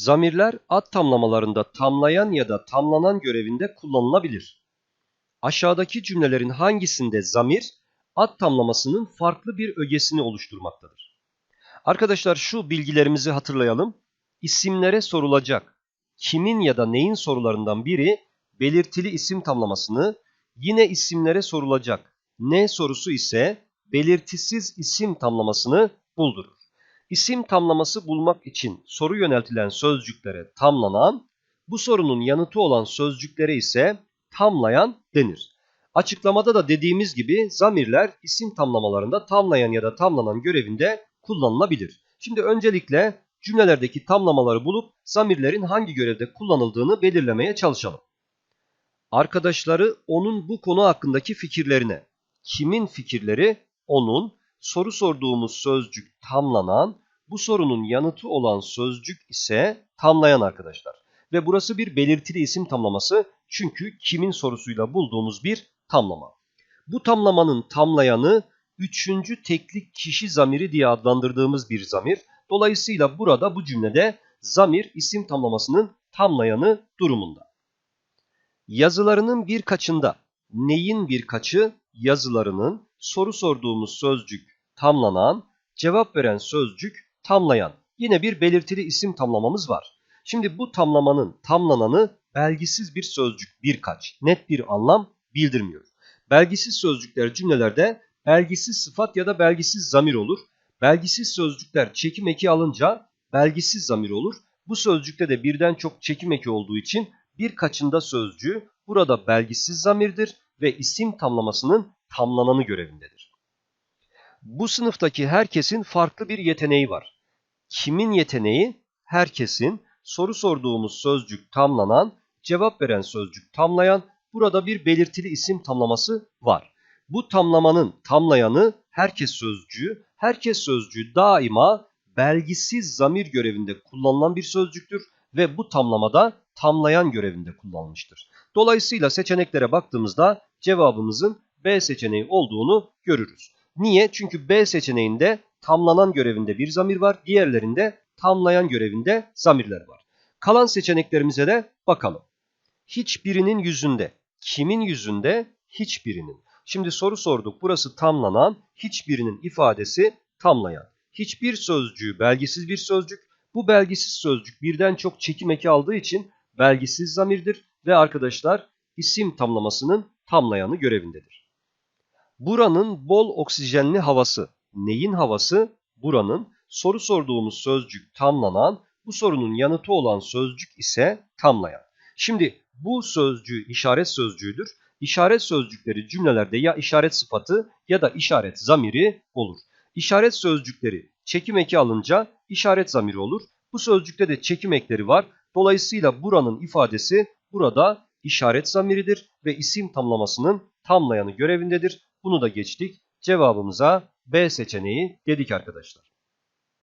Zamirler ad tamlamalarında tamlayan ya da tamlanan görevinde kullanılabilir. Aşağıdaki cümlelerin hangisinde zamir ad tamlamasının farklı bir ögesini oluşturmaktadır? Arkadaşlar şu bilgilerimizi hatırlayalım. İsimlere sorulacak kimin ya da neyin sorularından biri belirtili isim tamlamasını, yine isimlere sorulacak ne sorusu ise belirtisiz isim tamlamasını buldurur. İsim tamlaması bulmak için soru yöneltilen sözcüklere tamlanan, bu sorunun yanıtı olan sözcüklere ise tamlayan denir. Açıklamada da dediğimiz gibi zamirler isim tamlamalarında tamlayan ya da tamlanan görevinde kullanılabilir. Şimdi öncelikle cümlelerdeki tamlamaları bulup zamirlerin hangi görevde kullanıldığını belirlemeye çalışalım. Arkadaşları onun bu konu hakkındaki fikirlerine, kimin fikirleri? Onun, soru sorduğumuz sözcük tamlanan, bu sorunun yanıtı olan sözcük ise tamlayan arkadaşlar. Ve burası bir belirtili isim tamlaması çünkü kimin sorusuyla bulduğumuz bir tamlama. Bu tamlamanın tamlayanı üçüncü teklik kişi zamiri diye adlandırdığımız bir zamir. Dolayısıyla burada bu cümlede zamir isim tamlamasının tamlayanı durumunda. Yazılarının birkaçında neyin birkaçı yazılarının soru sorduğumuz sözcük tamlanan, cevap veren sözcük tamlayan. Yine bir belirtili isim tamlamamız var. Şimdi bu tamlamanın tamlananı belgisiz bir sözcük birkaç. Net bir anlam bildirmiyor. Belgisiz sözcükler cümlelerde belgisiz sıfat ya da belgisiz zamir olur. Belgisiz sözcükler çekim eki alınca belgisiz zamir olur. Bu sözcükte de birden çok çekim eki olduğu için birkaçında sözcüğü burada belgisiz zamirdir ve isim tamlamasının tamlananı görevindedir. Bu sınıftaki herkesin farklı bir yeteneği var. Kimin yeteneği? Herkesin. Soru sorduğumuz sözcük tamlanan, cevap veren sözcük tamlayan, burada bir belirtili isim tamlaması var. Bu tamlamanın tamlayanı herkes sözcüğü, herkes sözcüğü daima belgisiz zamir görevinde kullanılan bir sözcüktür ve bu tamlamada tamlayan görevinde kullanılmıştır. Dolayısıyla seçeneklere baktığımızda cevabımızın B seçeneği olduğunu görürüz. Niye? Çünkü B seçeneğinde tamlanan görevinde bir zamir var, diğerlerinde tamlayan görevinde zamirler var. Kalan seçeneklerimize de bakalım. Hiçbirinin yüzünde, kimin yüzünde? Hiçbirinin. Şimdi soru sorduk. Burası tamlanan, hiçbirinin ifadesi tamlayan. Hiçbir sözcüğü belgisiz bir sözcük. Bu belgisiz sözcük birden çok çekim eki aldığı için belgisiz zamirdir ve arkadaşlar isim tamlamasının tamlayanı görevindedir. Buranın bol oksijenli havası. Neyin havası? Buranın. Soru sorduğumuz sözcük tamlanan, bu sorunun yanıtı olan sözcük ise tamlayan. Şimdi bu sözcüğü işaret sözcüğüdür. İşaret sözcükleri cümlelerde ya işaret sıfatı ya da işaret zamiri olur. İşaret sözcükleri çekim eki alınca işaret zamiri olur. Bu sözcükte de çekim ekleri var. Dolayısıyla buranın ifadesi burada işaret zamiridir ve isim tamlamasının tamlayanı görevindedir. Bunu da geçtik. Cevabımıza B seçeneği dedik arkadaşlar.